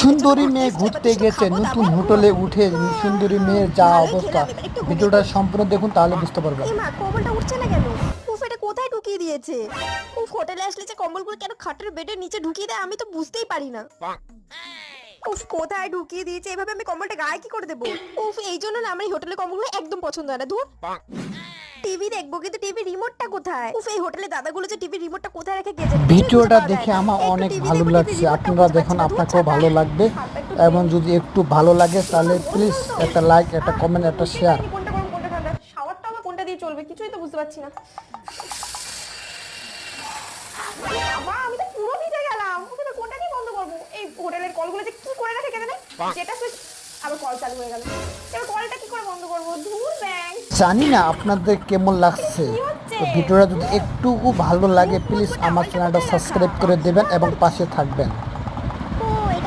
সুন্দরী। মেয়ে ঘুরতে গেছে নতুন হোটেলে উঠে সুন্দরী মেয়ের যা অবস্থা। ভিডিওটা সম্পূর্ণ দেখুন তাহলে বুঝতে পারবেন কম্বলটা উঠছে না কেন? উফ এটা কোথায় ঢুকিয়ে দিয়েছে? উফ হোটেলে আসলে যে কম্বলগুলো কেন খাটের বেডের নিচে ঢুকিয়ে দেয় আমি তো বুঝতেই পারি না। উফ কোথায় ঢুকিয়ে দিয়েছে? এভাবে আমি কম্বলটা গায়ে কি করে দেবো? উফ এই জন্য না আমার এই হোটেলের কম্বলগুলো একদম পছন্দ হয় না। ধুর। টিভি দেখব কিন্তু টিভি রিমোটটা কোথায়? উফ এই হোটেলে দাদাগুলো যে টিভি রিমোটটা কোথায় রেখে গেছে? ভিডিওটা দেখে আমার অনেক ভালো লাগছে। আপনারা দেখুন আপনাকেও ভালো লাগবে। এবং যদি একটু ভালো লাগে তাহলে প্লিজ একটা লাইক একটা কমেন্ট একটা শেয়ার কোনটা গরম কোনটা ঠান্ডা। শাওয়ারটা আমার কোনটা দিয়ে চলবে? কিছুই তো বুঝতে পারছি না। বাবা আমি তো পুরো ভিজে গেলাম। কোনটা দিয়ে বন্ধ করব? এই হোটেলের কলগুলো যে কি করে রাখে কেন যেটা সুইচ আবার কল চালু হয়ে গেল। এবার কলটা কি করে বন্ধ করব? ধুর জানি না আপনাদের কেমন লাগছে। তো ভিডিওটা যদি একটু ভালো লাগে প্লিজ আমার চ্যানেলটা সাবস্ক্রাইব করে দেবেন এবং পাশে থাকবেন।